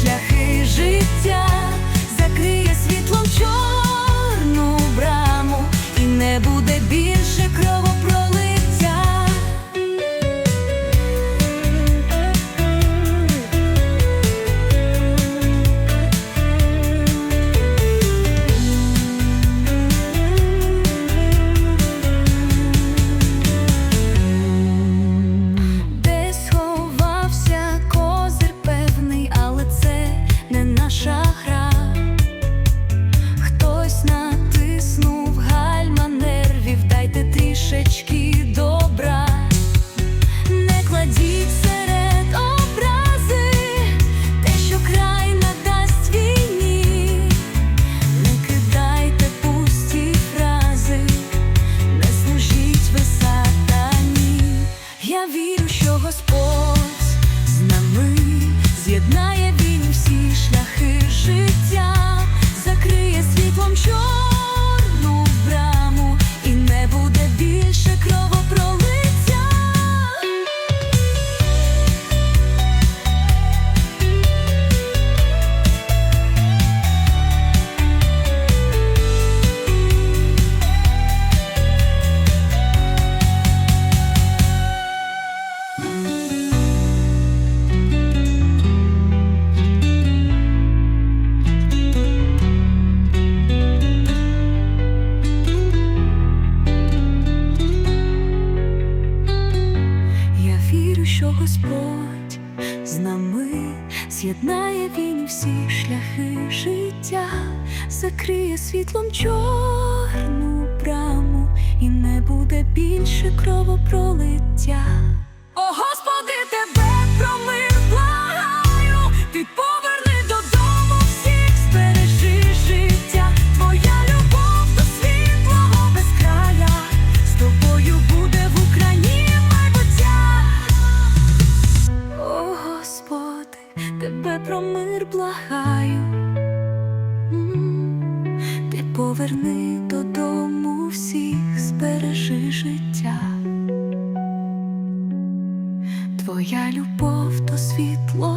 шляхи життя закриє світлом чорним. was born. що Господь з нами з'єднає він всі шляхи життя, закриє світлом чорну браму, і не буде більше кровопролиття. тебе про мир благаю, ти поверни додому всіх, збережи життя, твоя любов то світло.